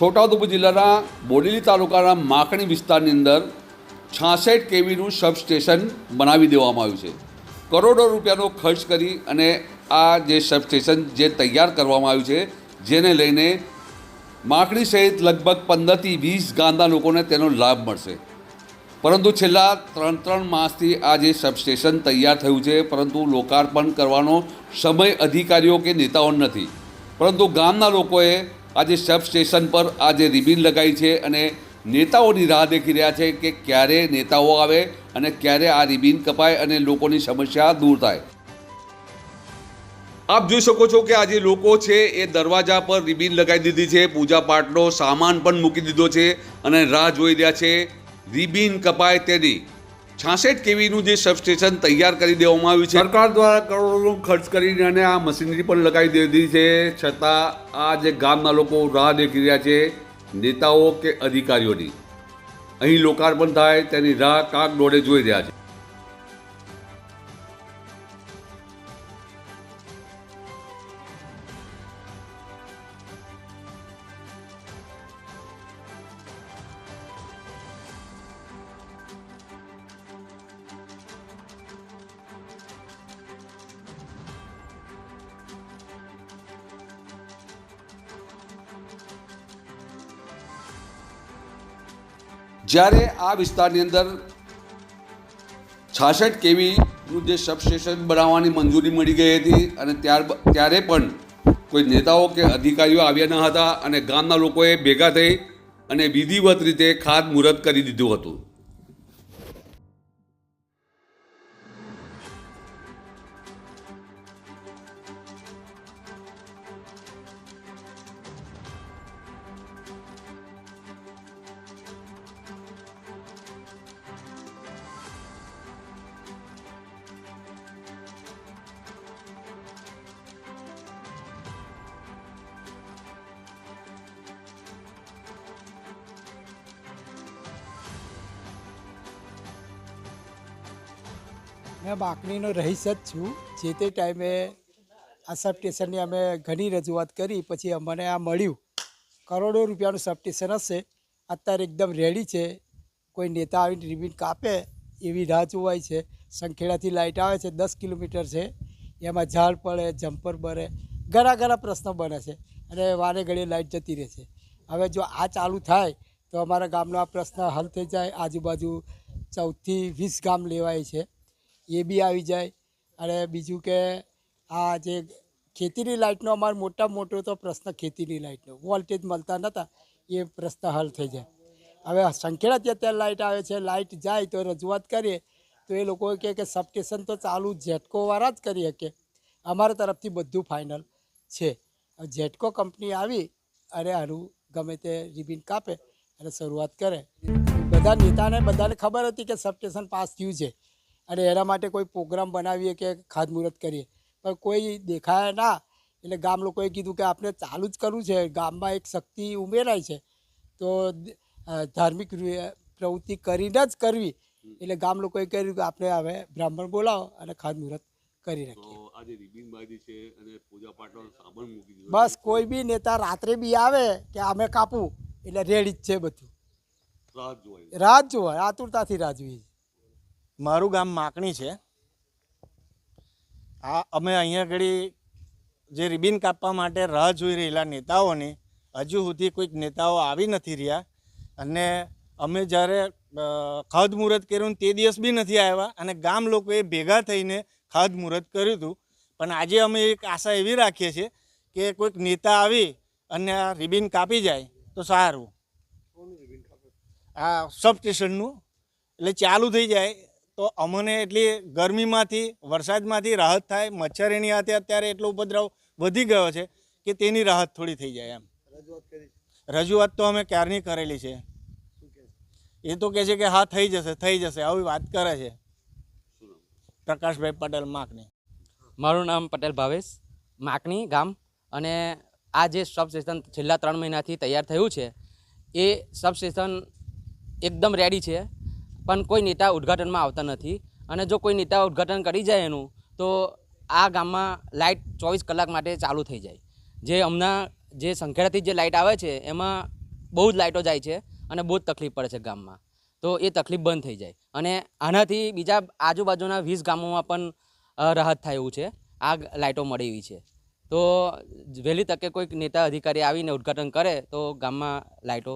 છોટાઉદેપુર જિલ્લાના બોડેલી તાલુકાના માખણી વિસ્તારની અંદર છાસઠ કેવીનું સબસ્ટેશન બનાવી દેવામાં આવ્યું છે. કરોડો રૂપિયાનો ખર્ચ કરી અને આ જે સબસ્ટેશન જે તૈયાર કરવામાં આવ્યું છે, જેને લઈને માખણી સહિત લગભગ પંદરથી વીસ ગામના લોકોને તેનો લાભ મળશે. પરંતુ છેલ્લા ત્રણ ત્રણ માસથી આ જે સબસ્ટેશન તૈયાર થયું છે, પરંતુ લોકાર્પણ કરવાનો સમય અધિકારીઓ કે નેતાઓ નથી. પરંતુ ગામના લોકોએ આજે સબસ્ટેશન પર આજે રિબિન લગાવી છે અને નેતાઓની રાહ દેખી રહ્યા છે કે ક્યારે નેતાઓ આવે અને ક્યારે આ રિબિન કપાય અને લોકોની સમસ્યા દૂર થાય. આપ જોઈ શકો છો કે આજે લોકો છે એ દરવાજા પર રિબિન લગાવી દીધી છે, પૂજા પાઠનો સામાન પણ મૂકી દીધો છે અને રાહ જોઈ રહ્યા છે, રિબિન કપાય તેની. છાસઠ કેવીનું જે સબસ્ટેશન તૈયાર કરી દેવામાં આવ્યું છે? સરકાર દ્વારા કરોડોનો ખર્ચ કરીને અને આ મશીનરી પણ લગાવી દીધી છે. છતાં આ જે ગામના લોકો રાહ દેખી રહ્યા છે, નેતાઓ કે અધિકારીઓની. અહીં લોકાર્પણ થાય, તેની રાહ કાક દોડે જોઈ રહ્યા છે. જ્યારે આ વિસ્તારની અંદર છાસઠ કેવીનું જે સબસ્ટેશન બનાવવાની મંજૂરી મળી ગઈ હતી અને ત્યાર ત્યારે પણ કોઈ નેતાઓ કે અધિકારીઓ આવ્યા ન હતા અને ગામના લોકોએ ભેગા થઈ અને વિધિવત રીતે ખાતમુહૂર્ત કરી દીધું હતું. મેં બાકણીનો રહીશ જ છું. જે તે ટાઈમે આ સબ સ્ટેશનની અમે ઘણી રજૂઆત કરી, પછી અમને આ મળ્યું. કરોડો રૂપિયાનું સબ સ્ટેશન હશે. અત્યારે એકદમ રેડી છે. કોઈ નેતા આવીને રિબિન કાપે એવી રાહ જોવાય છે. સંખેડાથી લાઇટ આવે છે, દસ કિલોમીટર છે. એમાં ઝાડ પડે, જમ્પર બરે, ઘણા ઘણા પ્રશ્નો બને છે. અને વારે ઘડીએ લાઇટ જતી રહે છે. હવે જો આ ચાલુ થાય, તો અમારા ગામનો આ પ્રશ્ન હલ થઈ જાય. આજુબાજુ ચૌદથી વીસ ગામ લેવાય છે. એ બી આવી જાય. અને બીજું કે આ જે ખેતીની લાઇટનો અમારો મોટા મોટો તો પ્રશ્ન ખેતીની લાઇટનો વોલ્ટેજ મળતા નહોતા એ પ્રશ્ન હલ થઈ જાય. હવે સંખેડાથી અત્યારે લાઇટ આવે છે લાઇટ જાય તો રજૂઆત કરીએ, તો એ લોકો કહે કે સબસ્ટેશન તો ચાલુ ઝેટકોવાળા જ કરી શકે. અમારા તરફથી બધું ફાઇનલ છે. ઝેટકો કંપની આવી અને આનું ગમે તે રિબિન કાપે અને શરૂઆત કરે. બધા નેતાને બધાને ખબર હતી કે સબસ્ટેશન પાસ થયું છે. અને એના માટે કોઈ પ્રોગ્રામ બનાવીએ કે ખાતમુહૂર્ત કરીએ. પણ કોઈ દેખાયા ના એટલે ગામ લોકોએ કીધું કે આપણે ચાલુ જ કરવું છે. ગામમાં એક શક્તિ ઉમેરાય છે. તો ધાર્મિક પ્રવૃત્તિ કરીને જ કરવી. એટલે ગામ લોકોએ કર્યું કે આપણે હવે બ્રાહ્મણ બોલાવો અને ખાતમુહૂર્ત કરી રાખીએ. બસ કોઈ બી નેતા રાત્રે બી આવે કે અમે કાપવું એટલે રેડી જ છે બધું. રાહ જોવાય. રાહ જોવાય. આતુરતાથી રાહ જોઈએ. મારું ગામ માકણી છે. આ અમે અહીંયા આગળ જે રિબિન કાપવા માટે રાહ જોઈ રહેલા નેતાઓની હજુ સુધી કોઈક નેતાઓ આવી નથી રહ્યા. અને અમે જ્યારે ખાદ મુહૂર્ત કર્યું તે દિવસ બી નથી આવ્યા અને ગામ લોકોએ ભેગા થઈને ખાતમુહૂર્ત કર્યું હતું. પણ આજે અમે એક આશા એવી રાખીએ છીએ કે કોઈક નેતા આવી અને આ રિબિન કાપી જાય તો સારું. આ સબ સ્ટેશનનું એટલે ચાલુ થઈ જાય તો અમને એટલી ગરમીમાંથી વરસાદમાંથી રાહત થાય. મચ્છર એની હાથે અત્યારે એટલો ઉપદ્રવ વધી ગયો છે કે તેની રાહત થોડી થઈ જાય એમ. રજૂઆત તો અમે ક્યારની કરેલી છે? એ તો કહે છે કે હા થઈ જશે થઈ જશે. આવી વાત કરે છે. પ્રકાશભાઈ પટેલ માકની. મારું નામ પટેલ ભાવેશ માકની ગામ અને આ જે સબસ્ટેશન છેલ્લા ત્રણ મહિનાથી તૈયાર થયું છે એ સબસ્ટેશન એકદમ રેડી છે. પણ કોઈ નેતા ઉદ્ઘાટનમાં આવતા નથી. અને જો કોઈ નેતા ઉદ્ઘાટન કરી જાય એનું, તો આ ગામમાં લાઇટ ચોવીસ કલાક માટે ચાલુ થઈ જાય. જે હમણાં જે સંખેડાથી જે લાઇટ આવે છે, એમાં બહુ જ લાઇટો જાય છે અને બહુ જ તકલીફ પડે છે ગામમાં. તો એ તકલીફ બંધ થઈ જાય. અને આનાથી બીજા આજુબાજુના વીસ ગામોમાં પણ રાહત થાય એવું છે. આ લાઇટો મળી એવી છે. તો વહેલી તકે કોઈક નેતા અધિકારી આવીને ઉદ્ઘાટન કરે, તો ગામમાં લાઇટો